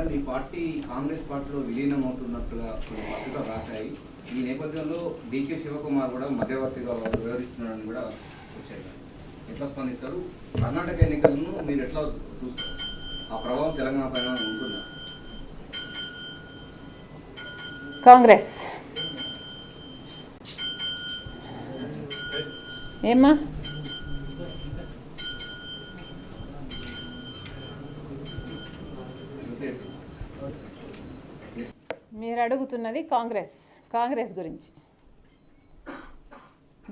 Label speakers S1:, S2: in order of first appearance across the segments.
S1: Madam మీ party Congress పార్టీలో విలీనం అవుతున్నట్టుగా కొన్ని పత్రికలు రాశాయి. ఈ నేపథ్యంలో డికే శివకుమార్ కూడా మధ్యవర్తిగా వ్యవహరిస్తున్నారని కూడా వచ్చాయి. ఎట్లా స్పందిస్తారు? కర్ణాటక ఎన్నికలను మీరు ఎట్లా చూస్తారు? ఆ ప్రభావం తెలంగాణ పైన ఉంటుందా?
S2: కాంగ్రెస్. ఏమ్మా? మీరు అడుగుతున్నది కాంగ్రెస్ కాంగ్రెస్ గురించి.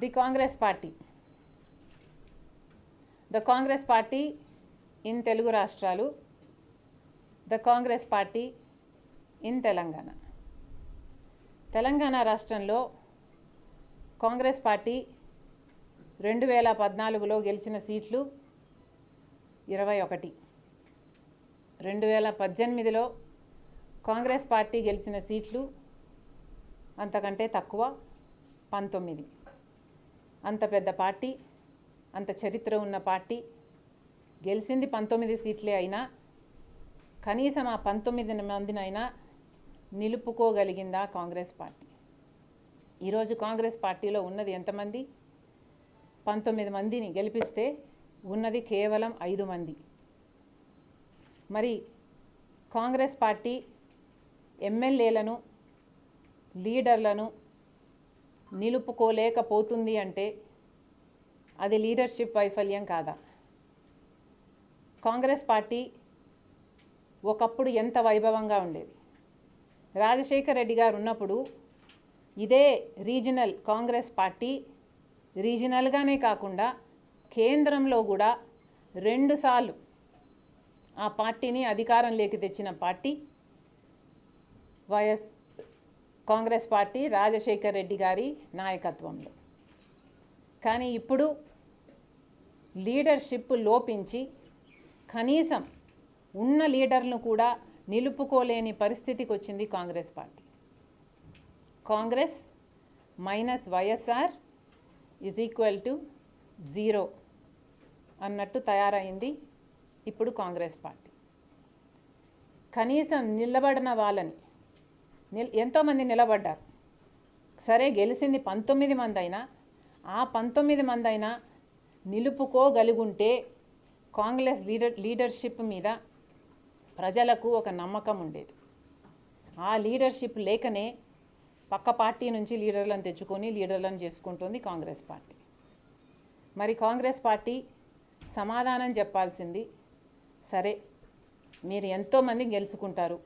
S2: The Congress party. The Congress party in Telugu రాష్ట్రాలు. The Congress party in Telangana. Telangana రాష్ట్రంలో కాంగ్రెస్ పార్టీ రెండు వేల పద్నాలుగులో గెలిచిన సీట్లు ఇరవై ఒకటి. రెండు వేల పద్దెనిమిదిలో కాంగ్రెస్ పార్టీ గెలిచిన సీట్లు అంతకంటే తక్కువ పంతొమ్మిది. అంత పెద్ద పార్టీ అంత చరిత్ర ఉన్న పార్టీ గెలిచింది పంతొమ్మిది సీట్లే అయినా కనీసం ఆ పంతొమ్మిది మందినైనా నిలుపుకోగలిగిందా కాంగ్రెస్ పార్టీ? ఈరోజు కాంగ్రెస్ పార్టీలో ఉన్నది ఎంతమంది? పంతొమ్మిది మందిని గెలిపిస్తే ఉన్నది కేవలం ఐదు మంది. మరి కాంగ్రెస్ పార్టీ ఎమ్మెల్యేలను లీడర్లను నిలుపుకోలేకపోతుంది అంటే అది లీడర్షిప్ వైఫల్యం కాదా? కాంగ్రెస్ పార్టీ ఒకప్పుడు ఎంత వైభవంగా ఉండేది? రాజశేఖర రెడ్డి గారు ఉన్నప్పుడు ఇదే రీజనల్ కాంగ్రెస్ పార్టీ రీజనల్గానే కాకుండా కేంద్రంలో కూడా రెండుసార్లు ఆ పార్టీని అధికారంలోకి తెచ్చిన party YS Congress party Rajasekhar Reddy గారి నాయకత్వంలో. కానీ ఇప్పుడు లీడర్షిప్ లోపించి కనీసం ఉన్న లీడర్ను కూడా నిలుపుకోలేని పరిస్థితికి వచ్చింది Congress party. Congress minus YSR is equal to zero అన్నట్టు తయారైంది ఇప్పుడు కాంగ్రెస్ పార్టీ. కనీసం నిలబడిన వాళ్ళని నిల్ ఎంతోమంది నిలబడ్డారు. సరే గెలిచింది పంతొమ్మిది మంది అయినా ఆ పంతొమ్మిది మంది అయినా నిలుపుకోగలుగుంటే కాంగ్రెస్ లీడర్ లీడర్షిప్ మీద ప్రజలకు ఒక నమ్మకం ఉండేది. ఆ లీడర్షిప్ లేకనే పక్క పార్టీ నుంచి లీడర్లను తెచ్చుకొని లీడర్లను చేసుకుంటుంది కాంగ్రెస్ పార్టీ. మరి కాంగ్రెస్ పార్టీ సమాధానం చెప్పాల్సింది సరే మీరు ఎంతోమంది గెలుచుకుంటారు.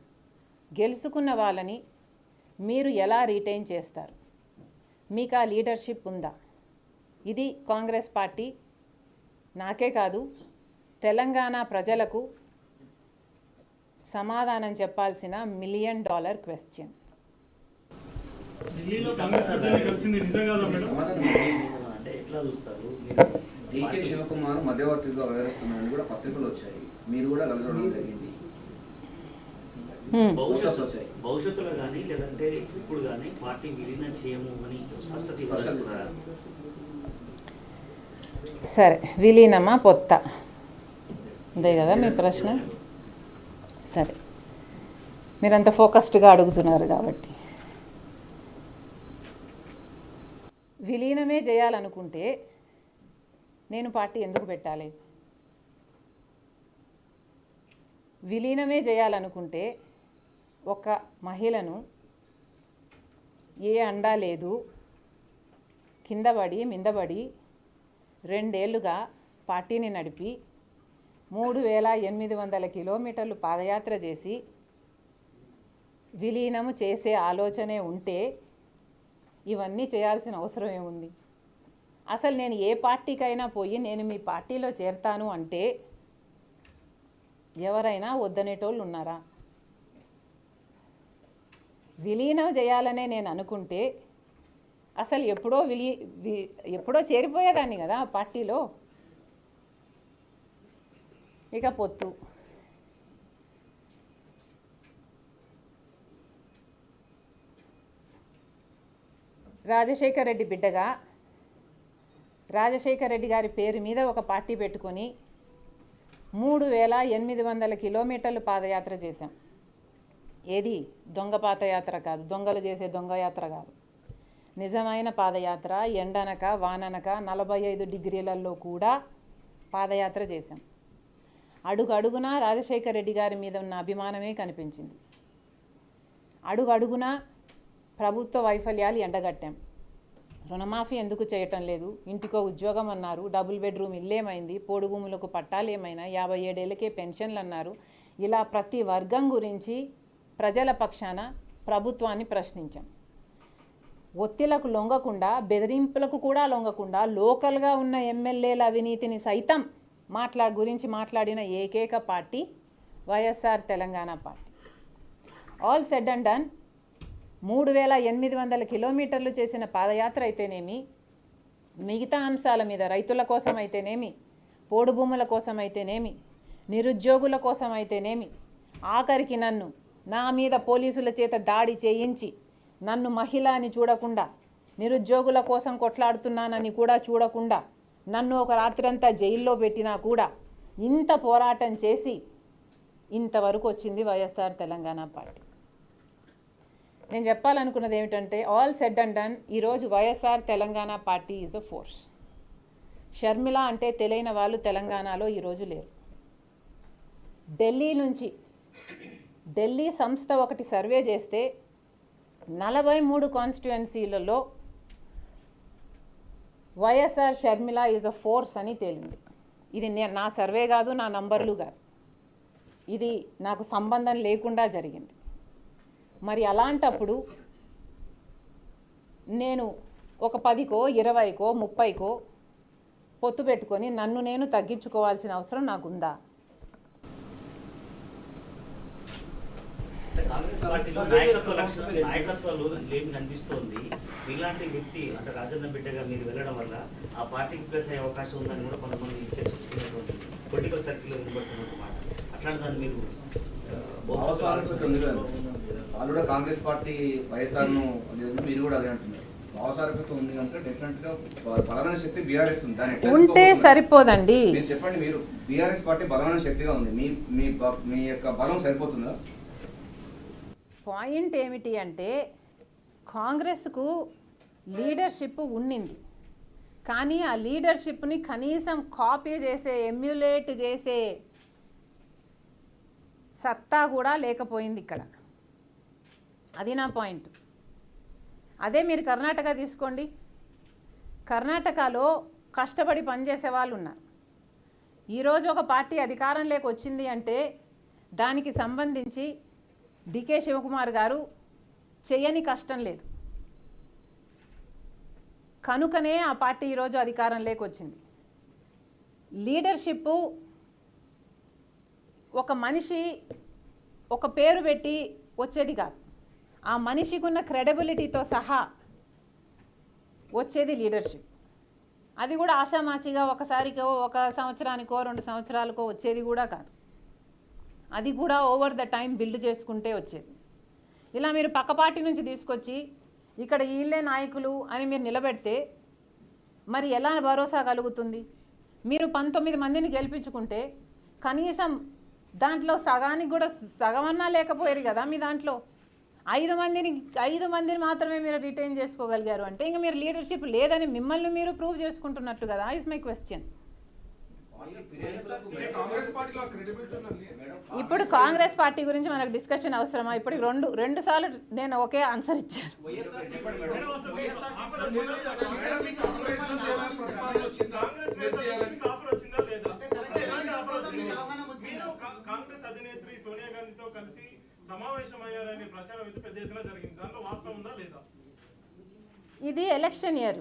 S2: గెలుచుకున్న వాళ్ళని మీరు ఎలా రీటైన్ చేస్తారు? మీకు ఆ లీడర్షిప్ ఉందా? ఇది కాంగ్రెస్ పార్టీ నాకే కాదు తెలంగాణ ప్రజలకు సమాధానం చెప్పాల్సిన million dollar question
S1: DK Shivakumar మధ్యవర్తిగా వ్యవహరిస్తున్నారని కూడా పత్రికలు వచ్చాయి. మీరు కూడా కలగడం జరిగింది.
S3: భవిష్యత్తు. భవిష్యత్తులో కానీ లేదంటే ఇప్పుడు కానీ పార్టీ విలీనం చేయము అని స్పష్టత
S2: సరే విలీనమా పొత్త? అదే కదా మీ ప్రశ్న? సరే. మీరంత ఫోకస్డ్గా అడుగుతున్నారు కాబట్టి. విలీనమే చేయాలనుకుంటే నేను పార్టీ ఎందుకు పెట్టాలి? విలీనమే చేయాలనుకుంటే ఒక మహిళను ఏ అండా లేదు కిందబడి మిందబడి రెండేళ్ళుగా పార్టీని నడిపి మూడు వేల ఎనిమిది వందల కిలోమీటర్లు పాదయాత్ర చేసి విలీనము చేసే ఆలోచనే ఉంటే ఇవన్నీ చేయాల్సిన అవసరం ఏముంది? అసలు నేను ఏ పార్టీకైనా పోయి నేను మీ పార్టీలో చేరతాను అంటే ఎవరైనా వద్దనేటోళ్ళు ఉన్నారా? విలీనం చేయాలనే నేను అనుకుంటే అసలు ఎప్పుడో విలి ఎప్పుడో చేరిపోయేదాన్ని కదా పార్టీలో. ఇక పొత్తు. రాజశేఖర్ రెడ్డి బిడ్డగా రాజశేఖర్ రెడ్డి గారి పేరు మీద ఒక పార్టీ పెట్టుకొని మూడు వేల ఎనిమిది వందల కిలోమీటర్లు పాదయాత్ర చేశాం. ఏది? దొంగ పాతయాత్ర కాదు. దొంగలు చేసే దొంగ యాత్ర కాదు. నిజమైన పాదయాత్ర ఎండనక వాననక నలభై ఐదు డిగ్రీలలో కూడా పాదయాత్ర చేశాం. అడుగు అడుగున రాజశేఖర రెడ్డి గారి మీద ఉన్న అభిమానమే కనిపించింది. అడుగు అడుగున ప్రభుత్వ వైఫల్యాలు ఎండగట్టాం. రుణమాఫీ ఎందుకు చేయటం లేదు? ఇంటికో ఉద్యోగం అన్నారు. డబుల్ బెడ్రూమ్ ఇల్లేమైంది పోడు భూములకు పట్టాలు ఏమైనా? యాభై ఏడేళ్ళకే పెన్షన్లు అన్నారు. ఇలా ప్రతి వర్గం గురించి ప్రజల పక్షాన ప్రభుత్వాన్ని ప్రశ్నించాం. ఒత్తిళ్ళకు లొంగకుండా బెదిరింపులకు కూడా లొంగకుండా లోకల్గా ఉన్న ఎమ్మెల్యేల అవినీతిని సైతం మాట్లా గురించి మాట్లాడిన ఏకైక party YSR Telangana party. All said and done. మూడు వేల ఎనిమిది వందల కిలోమీటర్లు చేసిన పాదయాత్ర అయితేనేమి? మిగతా అంశాల మీద రైతుల కోసం అయితేనేమి? పోడు భూముల కోసం అయితేనేమి? నిరుద్యోగుల కోసం అయితేనేమి? ఆఖరికి నన్ను నా మీద పోలీసుల చేత దాడి చేయించి నన్ను మహిళ అని చూడకుండా నిరుద్యోగుల కోసం కొట్లాడుతున్నానని కూడా చూడకుండా నన్ను ఒక రాత్రంతా జైల్లో పెట్టినా కూడా ఇంత పోరాటం చేసి ఇంతవరకు వచ్చింది వైఎస్ఆర్ తెలంగాణ పార్టీ. నేను చెప్పాలనుకున్నది ఏమిటంటే ఆల్ సెడ్ అండ్ డన్ ఈరోజు YSR Telangana party is a force Sharmila అంటే తెలియని వాళ్ళు తెలంగాణలో ఈరోజు లేరు. ఢిల్లీ నుంచి ఢిల్లీ సంస్థ ఒకటి సర్వే చేస్తే నలభై మూడు కాన్స్టిట్యుయెన్సీలలో YSR Sharmila is a force అని తేలింది. ఇది నే- నా సర్వే కాదు నా నంబర్లు కాదు. ఇది నాకు సంబంధం లేకుండా జరిగింది. మరి అలాంటప్పుడు నేను ఒక పదికో ఇరవైకో ముప్పైకో పొత్తు పెట్టుకొని నన్ను నేను తగ్గించుకోవాల్సిన అవసరం నాకుందా?
S3: కాంగ్రెస్ పార్టీలో నాయకత్వ లక్షణం నాయకత్వాలు లేమి కనిపిస్తోంది. ఇలాంటి వ్యక్తి అంటే రాజన్న బిడ్డగా మీరు వెళ్ళడం వల్ల ఆ పార్టీకి ప్లస్ అయ్యే అవకాశం ఉందని కూడా కొంతమంది చర్చిస్తున్నటువంటి పొలిటికల్ సర్కిల్ వినబడుతున్నట్టు మాట. అట్లాంటి దాన్ని మీరు ఆ,
S1: భావసారూప్యత ఉంది కదా వాళ్ళు కూడా కాంగ్రెస్ పార్టీ వైఎస్ఆర్ను అదే మీరు కూడా అదే అంటున్నారు. ఉంది కనుక డెఫినెట్గా బలమైన శక్తి ఉంది.
S2: ఉంటే? సరిపోదండి.
S1: మీరు చెప్పండి మీరు. బీఆర్ఎస్ పార్టీ బలమైన శక్తిగా ఉంది. మీ మీ యొక్క బలం సరిపోతుందా?
S2: పాయింట్ ఏమిటి అంటే కాంగ్రెస్కు లీడర్షిప్ ఉండింది కానీ ఆ లీడర్షిప్ని కనీసం కాపీ చేసే ఎమ్యులేట్ చేసే సత్తా కూడా లేకపోయింది ఇక్కడ. అది నా పాయింట్. అదే మీరు కర్ణాటక తీసుకోండి. కర్ణాటకలో కష్టపడి పనిచేసే వాళ్ళు ఉన్నారు. ఈరోజు ఒక పార్టీ అధికారంలోకి వచ్చింది అంటే దానికి సంబంధించి డికే శివకుమార్ గారు చేయని కష్టం లేదు. కనుకనే ఆ పార్టీ ఈరోజు అధికారం వచ్చింది లీడర్షిప్ ఒక మనిషి ఒక పేరు పెట్టి వచ్చేది కాదు. ఆ మనిషికి ఉన్న క్రెడిబిలిటీతో సహా వచ్చేది లీడర్షిప్. అది కూడా ఆషామాషిగా ఒకసారికో ఒక సంవత్సరానికో రెండు సంవత్సరాలకో వచ్చేది కూడా కాదు. అది కూడా ఓవర్ ద టైం బిల్డ్ చేసుకుంటే వచ్చేది. ఇలా మీరు పక్కపాటి నుంచి తీసుకొచ్చి ఇక్కడ వీళ్ళే నాయకులు అని మీరు నిలబెడితే మరి ఎలా భరోసా కలుగుతుంది? మీరు పంతొమ్మిది మందిని గెలిపించుకుంటే కనీసం దాంట్లో సగానికి కూడా సగమన్నా లేకపోయారు కదా మీ దాంట్లో. ఐదు మందిని ఐదు మందిని మాత్రమే మీరు రిటైన్ చేసుకోగలిగారు అంటే ఇంకా మీరు లీడర్షిప్ లేదని మిమ్మల్ని మీరు ప్రూవ్ చేసుకుంటున్నట్టు కదా ఇస్ మై క్వశ్చన్
S4: అంటే కాంగ్రెస్ పార్టీలో క్రెడిబిలిటీ ఉన్నది
S2: ఇప్పుడు కాంగ్రెస్ పార్టీ గురించి మనకు డిస్కషన్ అవసరమా ఇప్పుడు రెండు రెండు సార్లు నేను ఒకే ఆన్సర్ ఇచ్చాను
S4: కాంగ్రెస్
S5: అధినేత్రి సోనియా గాంధీతో కలిసి ప్రచారం పెద్ద ఎత్తున జరిగింది వాస్తవం ఉందా లేదా
S2: ఇది ఎలక్షన్ ఇయర్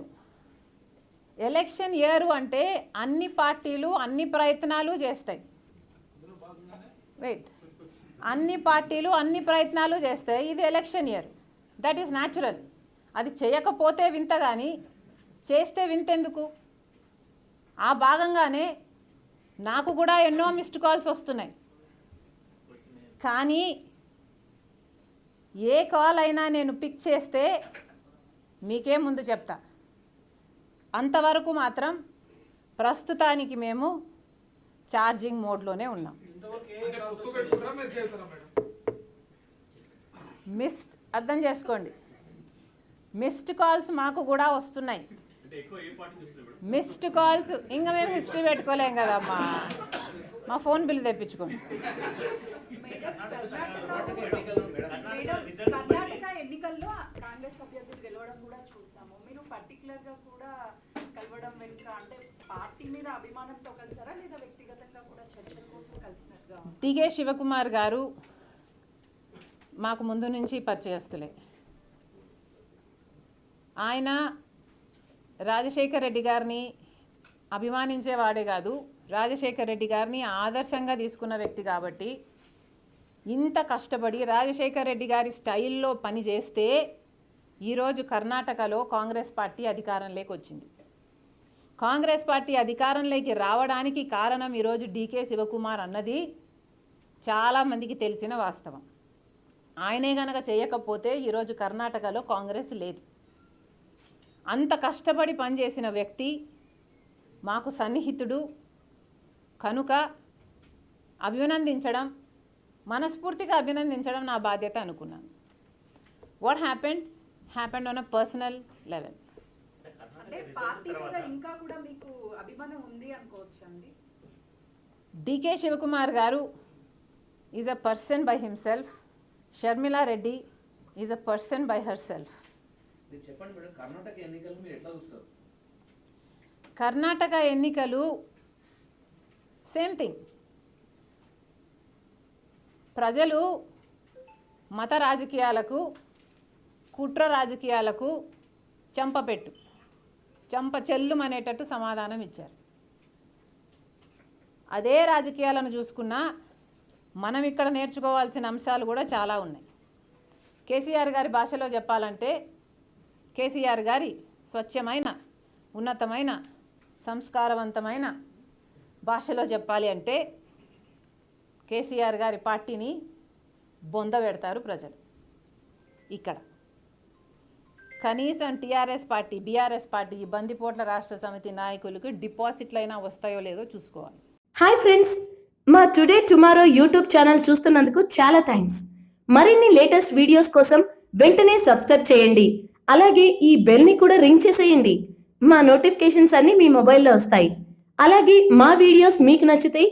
S2: ఎలక్షన్ ఇయర్ అంటే అన్ని పార్టీలు అన్ని ప్రయత్నాలు చేస్తాయి. వెయిట్ అన్ని పార్టీలు అన్ని ప్రయత్నాలు చేస్తాయి. ఇది election year. That is natural అది చేయకపోతే వింత కానీ చేస్తే వింతెందుకు? ఆ భాగంగానే నాకు కూడా ఎన్నో మిస్డ్ కాల్స్ వస్తున్నాయి. కానీ ఏ కాల్ అయినా నేను పిక్ చేస్తే మీకే ముందు చెప్తా. అంతవరకు మాత్రం ప్రస్తుతానికి మేము ఛార్జింగ్ మోడ్లోనే ఉన్నాం మిస్డ్ అర్థం చేసుకోండి మిస్డ్ కాల్స్ మాకు కూడా వస్తున్నాయి మిస్డ్ కాల్స్ ఇంకా మేము హిస్టరీ పెట్టుకోలేం కదమ్మా మా ఫోన్ బిల్ తెప్పించుకోండి
S6: కర్ణాటక ఎన్నికల్లో కాంగ్రెస్ అభ్యర్థులు గెలవడం కూడా చూసాము మీరు పర్టికులర్గా కూడా కలవడం వెనుక అంటే పార్టీ మీద అభిమానంతో కలిసారా? లేదా వ్యక్తిగతంగా కూడా చర్చల కోసం కలిసినట్టుగా
S2: టీకే శివకుమార్ గారు మాకు ముందు నుంచి పరిచయస్తులే. ఆయన రాజశేఖర్ రెడ్డి గారిని అభిమానించేవాడే కాదు రాజశేఖర్ రెడ్డి గారిని ఆదర్శంగా తీసుకున్న వ్యక్తి కాబట్టి ఇంత కష్టపడి రాజశేఖర్ రెడ్డి గారి స్టైల్లో పనిచేస్తే ఈరోజు కర్ణాటకలో కాంగ్రెస్ పార్టీ అధికారంలోకి వచ్చింది. కాంగ్రెస్ పార్టీ అధికారంలోకి రావడానికి కారణం ఈరోజు డీకే శివకుమార్ అన్నది చాలామందికి తెలిసిన వాస్తవం. ఆయనే గనక చేయకపోతే ఈరోజు కర్ణాటకలో కాంగ్రెస్ లేదు. అంత కష్టపడి పనిచేసిన వ్యక్తి మాకు సన్నిహితుడు కనుక అభినందించడం మనస్ఫూర్తిగా అభినందించడం నా బాధ్యత అనుకున్నాను. What happened happened on a personal level
S6: అంటే పార్టీ మీద ఇంకా కూడా మీకు అభిమానం ఉంది అనుకోవచ్చు అండి
S2: డికే శివకుమార్ గారు is a person by himself Sharmila Reddy is a person by herself
S1: మీరు చెప్పండి మేడం కర్ణాటక ఎన్నికలు మీరు ఎట్లా చూస్తారు?
S2: కర్ణాటక ఎన్నికలు సేమ్ థింగ్ ప్రజలు మత రాజకీయాలకు కుట్ర రాజకీయాలకు చెంపపెట్టు చెంప చెల్లుమనేటట్టు సమాధానం ఇచ్చారు. అదే రాజకీయాలను చూసుకున్నా మనం ఇక్కడ నేర్చుకోవాల్సిన అంశాలు కూడా చాలా ఉన్నాయి. కేసీఆర్ గారి భాషలో చెప్పాలంటే కేసీఆర్ గారి స్వచ్ఛమైన ఉన్నతమైన సంస్కారవంతమైన భాషలో చెప్పాలి అంటే కేసీఆర్ గారి పార్టీని బొంద పెడతారు ప్రజలు. ఇక్కడ కనీసం టీఆర్ఎస్ పార్టీ బీఆర్ఎస్ పార్టీ ఈ బందిపోట్ల రాష్ట్ర సమితి నాయకులకు డిపాజిట్లైనా వస్తాయో లేదో చూసుకోవాలి.
S7: హాయ్ ఫ్రెండ్స్ మా టుడే టుమారో యూట్యూబ్ ఛానల్ చూస్తున్నందుకు చాలా థ్యాంక్స్ మరిన్ని లేటెస్ట్ వీడియోస్ కోసం వెంటనే సబ్స్క్రైబ్ చేయండి. అలాగే ఈ బెల్ని కూడా రింగ్ చేసేయండి. మా నోటిఫికేషన్స్ అన్ని మీ మొబైల్లో వస్తాయి. అలాగే మా వీడియోస్ మీకు నచ్చితే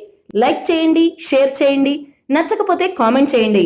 S7: లైక్ చేయండి షేర్ చేయండి. నచ్చకపోతే కామెంట్ చేయండి.